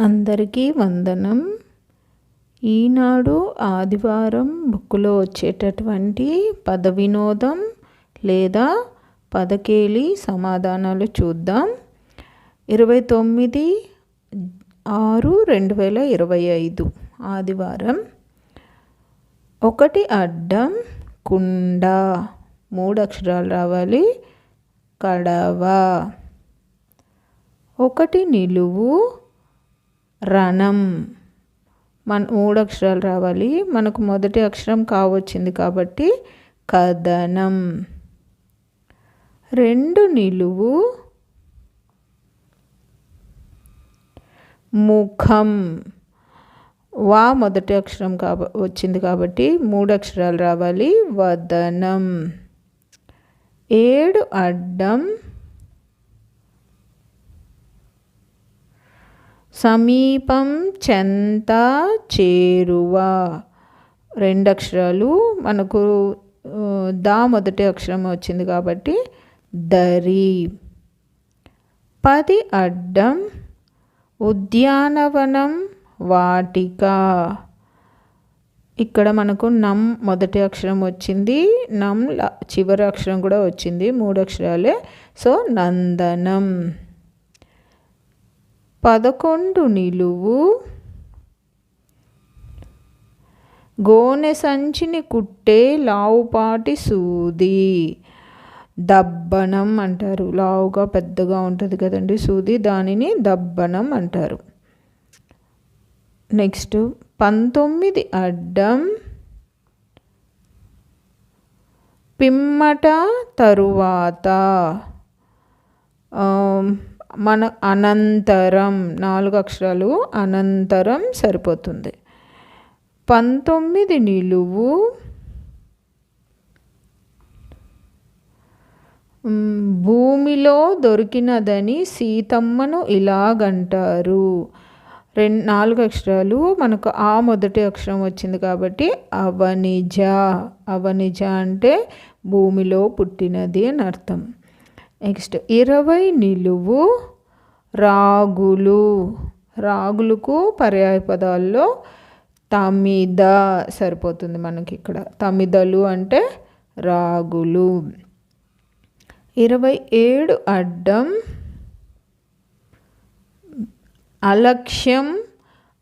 అందరికీ వందనం. ఈనాడు ఆదివారం బుక్కులో వచ్చేటటువంటి పద వినోదం లేదా పదకేలి సమాధానాలు చూద్దాం. ఇరవై తొమ్మిది ఆరు రెండు వేల ఇరవై ఐదు ఆదివారం. ఒకటి అడ్డం కుండ. మూడు అక్షరాలు రావాలి. కడవ. ఒకటి నిలువు. రణం. మన మూడు అక్షరాలు రావాలి. మనకు మొదటి అక్షరం కావచ్చింది కాబట్టి కథనం. రెండు నిలువు. ముఖం. వా మొదటి అక్షరం కాబ వచ్చింది కాబట్టి మూడు అక్షరాలు రావాలి. వదనం. ఏడు అడ్డం. సమీపం చెంత చేరువ. రెండు అక్షరాలు మనకు దా మొదటి అక్షరం వచ్చింది కాబట్టి దరి. పది అడ్డం ఉద్యానవనం వాటిక. ఇక్కడ మనకు నమ్ మొదటి అక్షరం వచ్చింది నమ్ చివరి అక్షరం కూడా వచ్చింది మూడు అక్షరాలే. సో నందనం. పదకొండు నిలువు. గోనె సంచిని కుట్టే లావుపాటి సూది. దబ్బనం అంటారు. లావుగా పెద్దగా ఉంటుంది కదండి సూది. దానిని దబ్బనం అంటారు. నెక్స్ట్ పంతొమ్మిది అడ్డం. పిమ్మట తరువాత మన అనంతరం నాలుగు అక్షరాలు అనంతరం సరిపోతుంది. పంతొమ్మిది నిలువు భూమిలో దొరికినదని సీతమ్మను ఇలాగంటారు. రెండు నాలుగు అక్షరాలు మనకు ఆ మొదటి అక్షరం వచ్చింది కాబట్టి అవనిజ. అవనిజ అంటే భూమిలో పుట్టినది అని అర్థం. నెక్స్ట్ ఇరవై నిలువు రాగులు. రాగులకు పర్యాయ పదాల్లో తమిద సరిపోతుంది మనకి ఇక్కడ. తమిదలు అంటే రాగులు. ఇరవై ఏడు అడ్డం అలక్ష్యం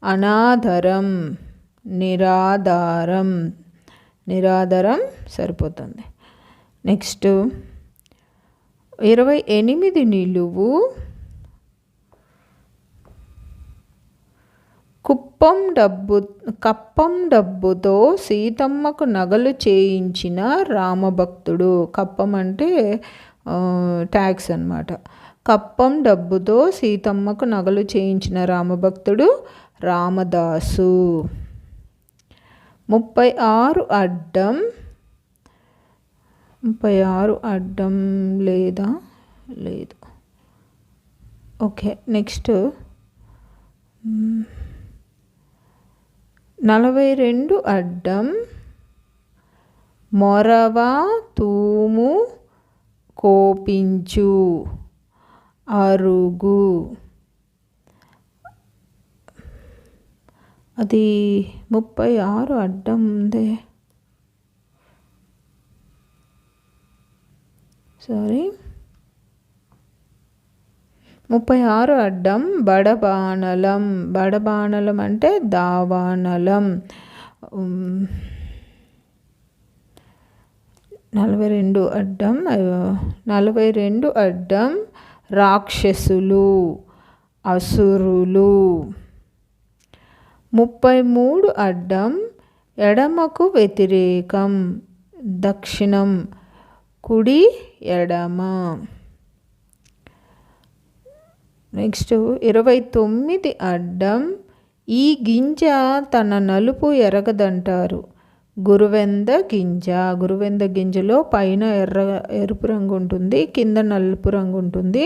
అనాధరం నిరాధారం. నిరాధారం సరిపోతుంది. నెక్స్ట్ ఇరవై ఎనిమిది నిలువు. కుప్పం డబ్బు కప్పం డబ్బుతో సీతమ్మకు నగలు చేయించిన రామభక్తుడు. కప్పం అంటే ట్యాక్స్ అనమాట కప్పం డబ్బుతో సీతమ్మకు నగలు చేయించిన రామభక్తుడు రామదాసు. ముప్పై ఆరు అడ్డం ముప్పై ఆరు అడ్డం లేదా? లేదు. Okay next. నలభై రెండు అడ్డం. మొరవ తూము కోపించు. అరుగు. అది ముప్పై ఆరు అడ్డం ఉందే. సారీ ముప్పై ఆరు అడ్డం బడబానలం. బడబానలం అంటే దావానలం. నలభై రెండు అడ్డం నలభై రెండు అడ్డం రాక్షసులు అసురులు. ముప్పై మూడు అడ్డం ఎడమకు వ్యతిరేకం దక్షిణం కుడి ఎడమ. నెక్స్ట్ ఇరవై తొమ్మిది అడ్డం. ఈ గింజ తన నలుపు ఎరగదంటారు. గురువెంద గింజ. గురువెంద గింజలో పైన ఎర్ర ఎరుపు రంగు ఉంటుంది కింద నలుపు రంగు ఉంటుంది.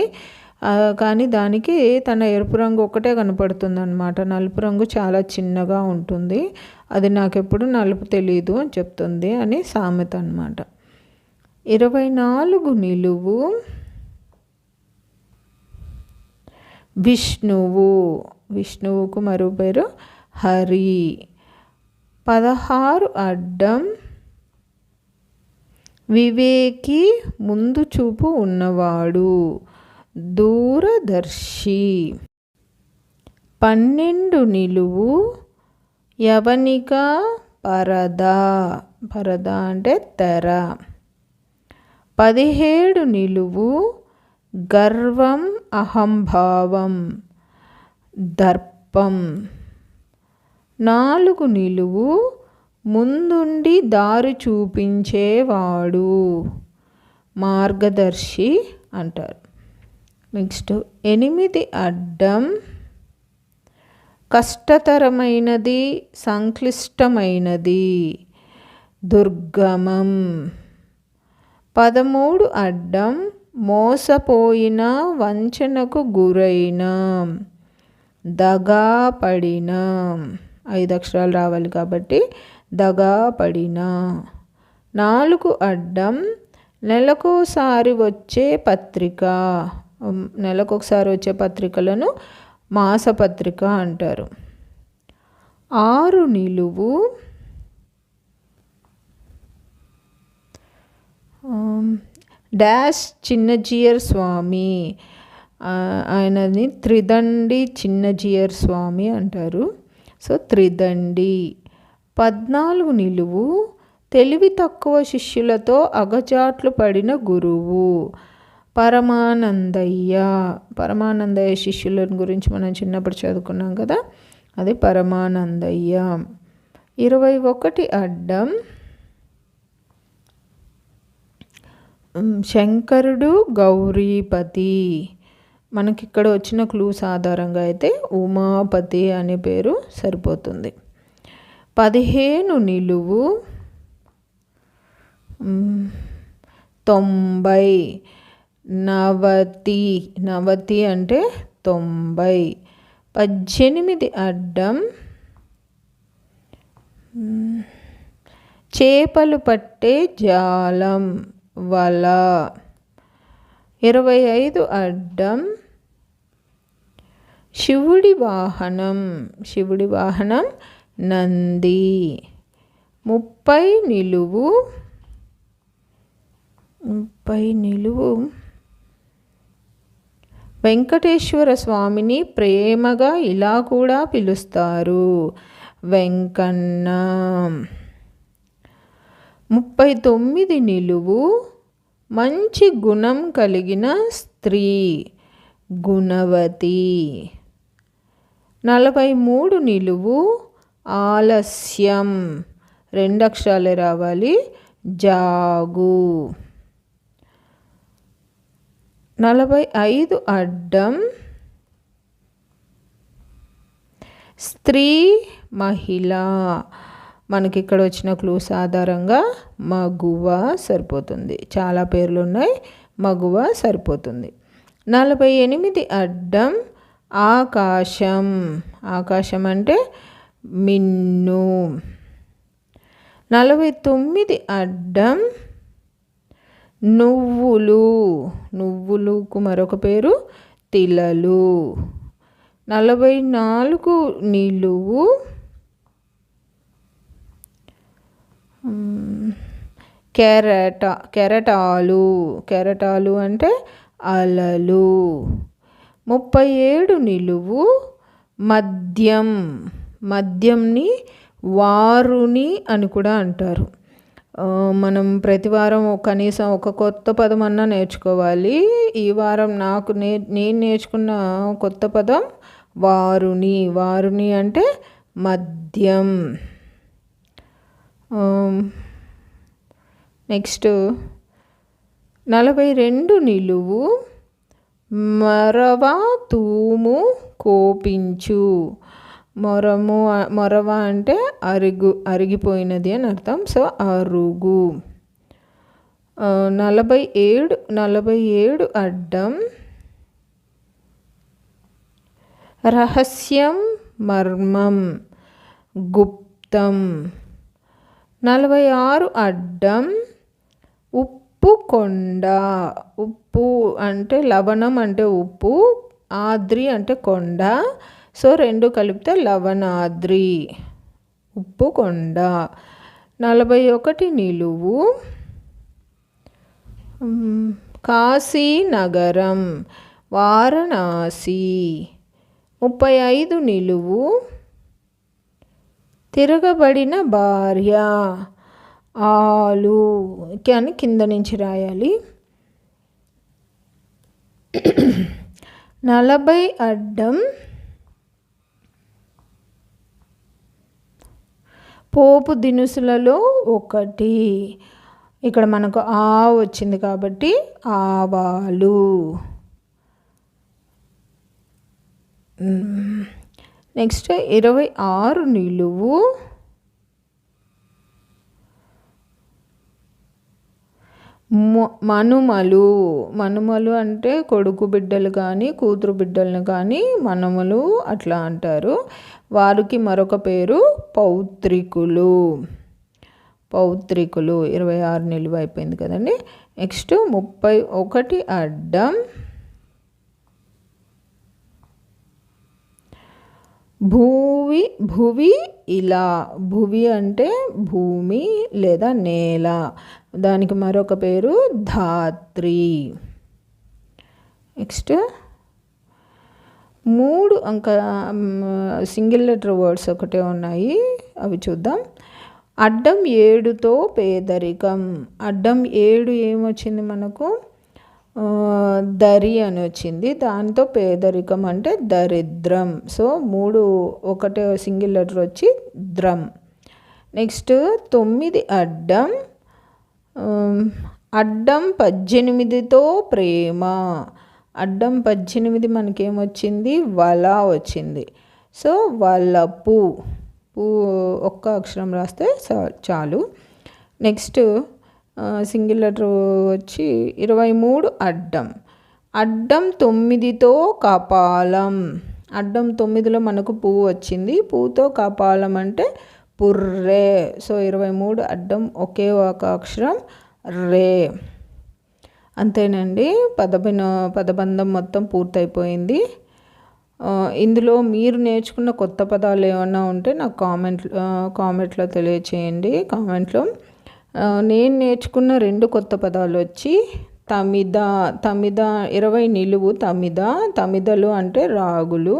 కానీ దానికి తన ఎరుపు రంగు ఒకటే కనపడుతుంది అనమాట నలుపు రంగు చాలా చిన్నగా ఉంటుంది. అది నాకెప్పుడు నలుపు తెలియదు అని చెప్తుంది అని సామెత అనమాట ఇరవై నాలుగు నిలువు. విష్ణువు. విష్ణువుకు మరో పేరు హరి. పదహారు అడ్డం. వివేకి ముందు చూపు ఉన్నవాడు. దూరదర్శి. పన్నెండు నిలువు. యవనిక పరద. పరద అంటే తెర. పదిహేడు నిలువు గర్వం అహంభావం దర్పం. నాలుగు నిలువు ముందుండి దారి చూపించేవాడు. మార్గదర్శి అంటారు. నెక్స్ట్ ఎనిమిది అడ్డం. కష్టతరమైనది సంక్లిష్టమైనది దుర్గమం. పదమూడు అడ్డం మోసపోయిన వంచనకు గురైన దగా పడిన ఐదు అక్షరాలు రావాలి కాబట్టి దగా పడిన నాలుగు అడ్డం నెలకోసారి వచ్చే పత్రిక. నెలకొకసారి వచ్చే పత్రికలను మాసపత్రిక అంటారు. ఆరు నిలువు డాష్ చిన్నజీయర్ స్వామి ఆయనని త్రిదండి చిన్నజీయర్ స్వామి అంటారు. సో త్రిదండి. పద్నాలుగు నిలువు తెలివి తక్కువ శిష్యులతో అగచాట్లు పడిన గురువు పరమానందయ్య. పరమానందయ్య శిష్యులను గురించి మనం చిన్నప్పుడు చదువుకున్నాం కదా అది పరమానందయ్య. ఇరవై ఒకటి అడ్డం శంకరుడు గౌరీపతి. మనకి ఇక్కడ వచ్చిన క్లూస్ ఆధారంగా అయితే ఉమాపతి అనే పేరు సరిపోతుంది. పదిహేను నిలువు తొంభై నవతి. నవతి అంటే తొంభై. పద్దెనిమిది అడ్డం చేపలు పట్టే జాలం. వల. ఇరవై ఐదు అడ్డం. శివుడి వాహనం. శివుడి వాహనం నంది. ముప్పై నిలువు. ముప్పై నిలువు. వెంకటేశ్వర స్వామిని ప్రేమగా ఇలా కూడా పిలుస్తారు. వెంకన్న. ముప్పై తొమ్మిది నిలువు మంచి గుణం కలిగిన స్త్రీ. గుణవతి. నలభై మూడు నిలువు ఆలస్యం. రెండు అక్షరాలే రావాలి. జాగు. నలభై ఐదు అడ్డం. స్త్రీ మహిళ. మనకి ఇక్కడ వచ్చిన క్లూస్ ఆధారంగా మగువ సరిపోతుంది. చాలా పేర్లు ఉన్నాయి మగువ సరిపోతుంది. నలభై ఎనిమిది అడ్డం ఆకాశం. ఆకాశం అంటే మిన్ను. నలభై తొమ్మిది అడ్డం నువ్వులు. నువ్వులుకు మరొక పేరు తిలలు. నలభై నాలుగు నిలువు కెరట కెరటాలు కెరటాలు అంటే అలలు. ముప్పై ఏడు నిలువు మద్యం మద్యంని వారుని అని కూడా అంటారు. మనం ప్రతి వారం కనీసం ఒక కొత్త పదం అన్నా నేర్చుకోవాలి. ఈ వారం నాకు నే నేను నేర్చుకున్న కొత్త పదం వారుని. వారుని అంటే మద్యం. Um, నెక్స్ట్ నలభై రెండు నిలువు మరవ తూము కోపించు. మొరము మొరవ అంటే అరుగు అరిగిపోయినది అని అర్థం. సో అరుగు. Uh, నలభై ఏడు నలభై ఏడు అడ్డం. రహస్యం మర్మం. గుప్తం. నలభై ఆరు అడ్డం ఉప్పు కొండ. ఉప్పు అంటే లవణం అంటే ఉప్పు ఆద్రి అంటే కొండ. సో రెండు కలిపితే లవణాద్రి. ఉప్పు కొండ. నలభై ఒకటి నిలువు. కాశీ నగరం వారణాసి. ముప్పై ఐదు నిలువు. తిరగబడిన భార్య. ఆలు. అని కింద నుంచి రాయాలి. నలభై అడ్డం. పోపు దినుసులలో ఒకటి. ఇక్కడ మనకు ఆ వచ్చింది కాబట్టి ఆవాలు. నెక్స్ట్ ఇరవై ఆరు నిలువు. మనుమలు. మనుమలు అంటే కొడుకు బిడ్డలు కానీ కూతురు బిడ్డలను కానీ మనుమలు అట్లా అంటారు. వారికి మరొక పేరు పౌత్రికులు. పౌత్రికులు. ఇరవై ఆరు నిలువ అయిపోయింది కదండి. నెక్స్ట్ ముప్పై ఒకటి అడ్డం. భూవి భువి ఇలా. భువి అంటే భూమి లేదా నేల. దానికి మరొక పేరు ధాత్రి. నెక్స్ట్ మూడు అంక సింగిల్ లెటర్ వర్డ్స్ ఒకటే ఉన్నాయి. అవి చూద్దాం. అడ్డం ఏడుతో పేదరికం. అడ్డం ఏడు ఏమొచ్చింది మనకు? దరి అని వచ్చింది. దాంతో పేదరికం అంటే దరిద్రం. సో మూడు ఒకటే సింగిల్ లెటర్ వచ్చి ద్రం. నెక్స్ట్ తొమ్మిది అడ్డం. అడ్డం పద్దెనిమిదితో ప్రేమ. అడ్డం పద్దెనిమిది మనకేమొచ్చింది? వల వచ్చింది. సో వలపు పూ. ఒక్క అక్షరం రాస్తే చాలు. నెక్స్ట్ సింగిల్ లెటర్ వచ్చి ఇరవై మూడు అడ్డం. అడ్డం తొమ్మిదితో కపాలం. అడ్డం తొమ్మిదిలో మనకు పువ్వు వచ్చింది. పువ్వుతో కపాలం అంటే పుర్రే. సో ఇరవై మూడు అడ్డం ఒకే ఒక అక్షరం రే. అంతేనండి. పదబిన పదబంధం మొత్తం పూర్తయిపోయింది. ఇందులో మీరు నేర్చుకున్న కొత్త పదాలు ఏమన్నా ఉంటే నాకు కామెంట్ కామెంట్లో తెలియచేయండి. కామెంట్లో నేను నేర్చుకున్న రెండు కొత్త పదాలు వచ్చి తమిద తమిద ఇరవై నిలువు తమిద తమిదలు అంటే రాగులు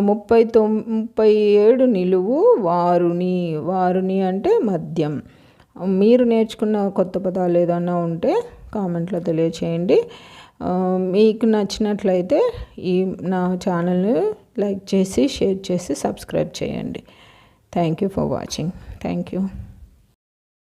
ముప్పై తొమ్ ముప్పై ఏడు నిలువు వారుని వారుని అంటే మద్యం. మీరు నేర్చుకున్న కొత్త పదాలు ఏదన్నా ఉంటే కామెంట్లో తెలియచేయండి. మీకు నచ్చినట్లయితే ఈ నా ఛానల్ని లైక్ చేసి షేర్ చేసి సబ్స్క్రైబ్ చేయండి. Thank you for watching. Thank you.